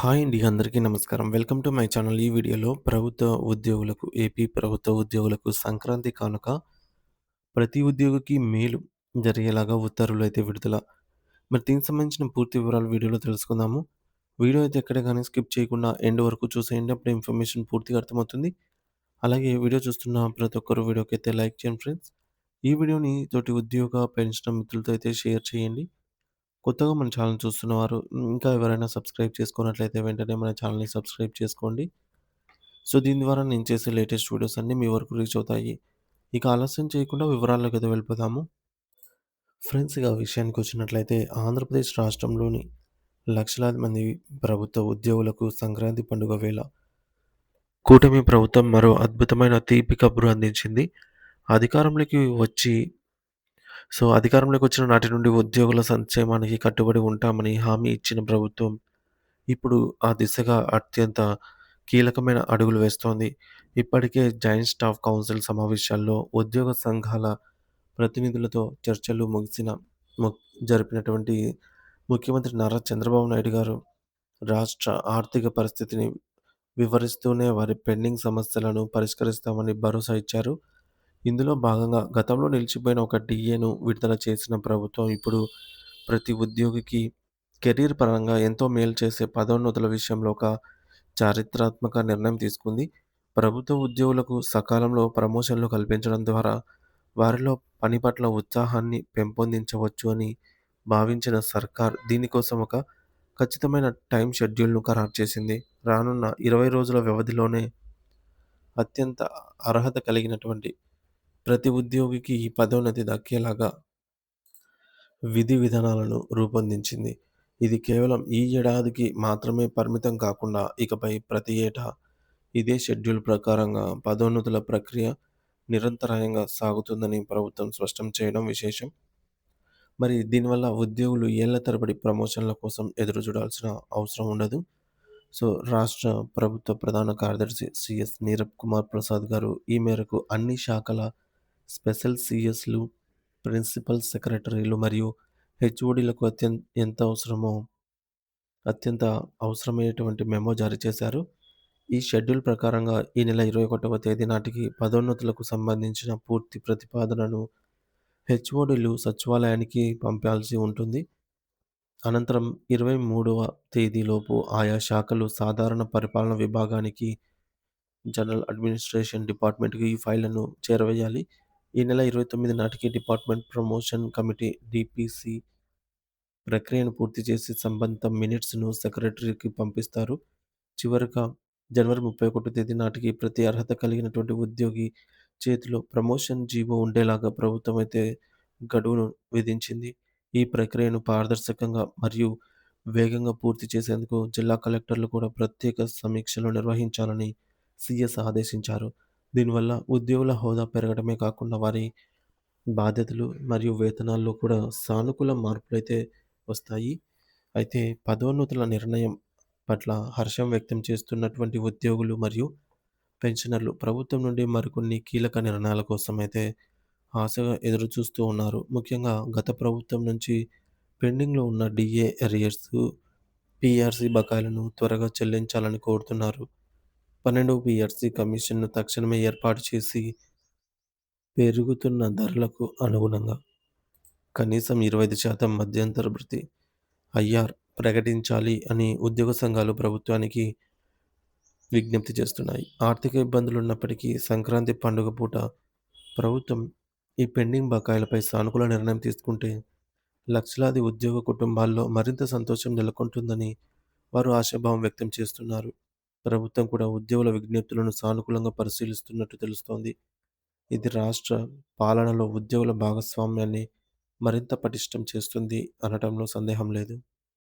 Hi అండి. అందరికీ నమస్కారం. Welcome to my channel. ఈ వీడియోలో ప్రభుత్వ ఉద్యోగులకు ఏపీ ప్రభుత్వ ఉద్యోగులకు సంక్రాంతి కానుక ప్రతి ఉద్యోగికి మేలు జరిగేలాగా ఉత్తర్వులు అయితే విడుదల. మరి దీనికి సంబంధించిన పూర్తి వివరాలు వీడియోలో తెలుసుకుందాము. వీడియో అయితే ఎక్కడ కానీ స్కిప్ చేయకుండా ఎండ్ వరకు చూసేయండి. అప్పుడు ఇన్ఫర్మేషన్ పూర్తిగా అర్థమవుతుంది. అలాగే వీడియో చూస్తున్న ప్రతి ఒక్కరు అయితే లైక్ చేయండి ఫ్రెండ్స్. ఈ వీడియోని తోటి ఉద్యోగ, పెన్షన్ మిత్రులతో అయితే షేర్ చేయండి. కొత్తగా మన ఛానల్ చూస్తున్నవారు ఇంకా ఎవరైనా సబ్స్క్రైబ్ చేసుకున్నట్లయితే వెంటనే మన ఛానల్‌ని సబ్స్క్రైబ్ చేసుకోండి. సో, దీని ద్వారా నేను చేసే లేటెస్ట్ వీడియోస్ అన్నీ మీ వరకు రీచ్ అవుతాయి. ఇక ఆలస్యం చేయకుండా వివరాల్లోకైతే వెళ్ళిపోదాము. ఫ్రెండ్స్ ఇక విషయానికొచ్చినట్లయితే ఆంధ్రప్రదేశ్ రాష్ట్రంలోని లక్షలాది మంది ప్రభుత్వ ఉద్యోగులకు సంక్రాంతి పండుగ వేళ కూటమి ప్రభుత్వం మరో అద్భుతమైన తీపి కబురు అందించింది. అధికారంలోకి వచ్చి సో, అధికారంలోకి వచ్చిన నాటి నుండి ఉద్యోగుల సంక్షేమానికి కట్టుబడి ఉంటామని హామీ ఇచ్చిన ప్రభుత్వం ఇప్పుడు ఆ దిశగా అత్యంత కీలకమైన అడుగులు వేస్తోంది. ఇప్పటికే జాయింట్ స్టాఫ్ కౌన్సిల్ సమావేశాల్లో ఉద్యోగ సంఘాల ప్రతినిధులతో చర్చలు ముగిసిన జరిపినటువంటి ముఖ్యమంత్రి నారా చంద్రబాబు నాయుడు గారు రాష్ట్ర ఆర్థిక పరిస్థితిని వివరిస్తూనే వారి పెండింగ్ సమస్యలను పరిష్కరిస్తామని భరోసా ఇచ్చారు. ఇందులో భాగంగా గతంలో నిలిచిపోయిన ఒక డీఏను విడుదల చేసిన ప్రభుత్వం ఇప్పుడు ప్రతి ఉద్యోగికి కెరీర్ పరంగా ఎంతో మేలు చేసే పదోన్నతుల విషయంలో ఒక చారిత్రాత్మక నిర్ణయం తీసుకుంది. ప్రభుత్వ ఉద్యోగులకు సకాలంలో ప్రమోషన్లు కల్పించడం ద్వారా వారిలో పని పట్ల ఉత్సాహాన్ని పెంపొందించవచ్చు అని భావించిన సర్కార్ దీనికోసం ఒక ఖచ్చితమైన టైం షెడ్యూల్‌ను ఖరారు చేసింది. రానున్న 20 రోజుల వ్యవధిలోనే అత్యంత అర్హత కలిగినటువంటి ప్రతి ఉద్యోగికి ఈ పదోన్నతి దక్కేలాగా విధి విధానాలను రూపొందించింది. ఇది కేవలం ఈ ఏడాదికి మాత్రమే పరిమితం కాకుండా ఇకపై ప్రతి ఏటా ఇదే షెడ్యూల్ ప్రకారంగా పదోన్నతుల ప్రక్రియ నిరంతరాయంగా సాగుతుందని ప్రభుత్వం స్పష్టం చేయడం విశేషం. మరి దీనివల్ల ఉద్యోగులు ఏళ్ళ తరబడి ప్రమోషన్ల కోసం ఎదురు చూడాల్సిన అవసరం ఉండదు. సో, రాష్ట్ర ప్రభుత్వ ప్రధాన కార్యదర్శి సిఎస్ నీరబ్ కుమార్ ప్రసాద్ గారు ఈ మేరకు అన్ని శాఖల స్పెషల్ సీఎస్‌లు, ప్రిన్సిపల్ సెక్రటరీలు మరియు హెచ్ఓడీలకు అత్యంత ఎంత అవసరమో అత్యంత అవసరమయ్యేటువంటి మెమో జారీ చేశారు. ఈ షెడ్యూల్ ప్రకారంగా ఈ నెల 21వ తేదీ నాటికి పదోన్నతులకు సంబంధించిన పూర్తి ప్రతిపాదనను హెచ్ఓడీలు సచివాలయానికి పంపాల్సి ఉంటుంది. అనంతరం 23వ తేదీలోపు ఆయా శాఖలు సాధారణ పరిపాలన విభాగానికి, జనరల్ అడ్మినిస్ట్రేషన్ డిపార్ట్మెంట్‌కి ఈ ఫైళ్ళను చేరవేయాలి. ఈ నెల 29 నాటికి డిపార్ట్మెంట్ ప్రమోషన్ కమిటీ డీపీసీ ప్రక్రియను పూర్తి చేసి సంబంధిత మినిట్స్‌ను సెక్రటరీకి పంపిస్తారు. చివరగా జనవరి 31 తేదీ నాటికి ప్రతి అర్హత కలిగినటువంటి ఉద్యోగి చేతిలో ప్రమోషన్ జీవో ఉండేలాగా ప్రభుత్వం అయితే గడువును విధించింది. ఈ ప్రక్రియను పారదర్శకంగా మరియు వేగంగా పూర్తి చేసేందుకు జిల్లా కలెక్టర్లు కూడా ప్రత్యేక సమీక్షలు నిర్వహించాలని సీఎస్ ఆదేశించారు. దీనివల్ల ఉద్యోగుల హోదా పెరగడమే కాకుండా వారి బాధ్యతలు మరియు వేతనాల్లో కూడా సానుకూల మార్పులైతే వస్తాయి. అయితే పదోన్నతుల నిర్ణయం పట్ల హర్షం వ్యక్తం చేస్తున్నటువంటి ఉద్యోగులు మరియు పెన్షనర్లు ప్రభుత్వం నుండి మరికొన్ని కీలక నిర్ణయాల కోసం అయితే ఆశగా ఎదురు చూస్తూ ఉన్నారు. ముఖ్యంగా గత ప్రభుత్వం నుంచి పెండింగ్‌లో ఉన్న డీఏ ఎరియర్స్ పీఆర్సీ బకాయిలను త్వరగా చెల్లించాలని కోరుతున్నారు. 12వ పీఆర్సీ కమిషన్‌ను తక్షణమే ఏర్పాటు చేసి పెరుగుతున్న ధరలకు అనుగుణంగా కనీసం 25% మధ్యంతర భృతి ఐఆర్ ప్రకటించాలి అని ఉద్యోగ సంఘాలు ప్రభుత్వానికి విజ్ఞప్తి చేస్తున్నాయి. ఆర్థిక ఇబ్బందులు ఉన్నప్పటికీ సంక్రాంతి పండుగ పూట ప్రభుత్వం ఈ పెండింగ్ బకాయిలపై సానుకూల నిర్ణయం తీసుకుంటే లక్షలాది ఉద్యోగ కుటుంబాల్లో మరింత సంతోషం నెలకొంటుందని వారు ఆశాభావం వ్యక్తం చేస్తున్నారు. ప్రభుత్వం కూడా ఉద్యోగుల విజ్ఞప్తులను సానుకూలంగా పరిశీలిస్తున్నట్టు తెలుస్తోంది. ఇది రాష్ట్ర పాలనలో ఉద్యోగుల భాగస్వామ్యాన్ని మరింత పటిష్టం చేస్తుంది అనటంలో సందేహం లేదు.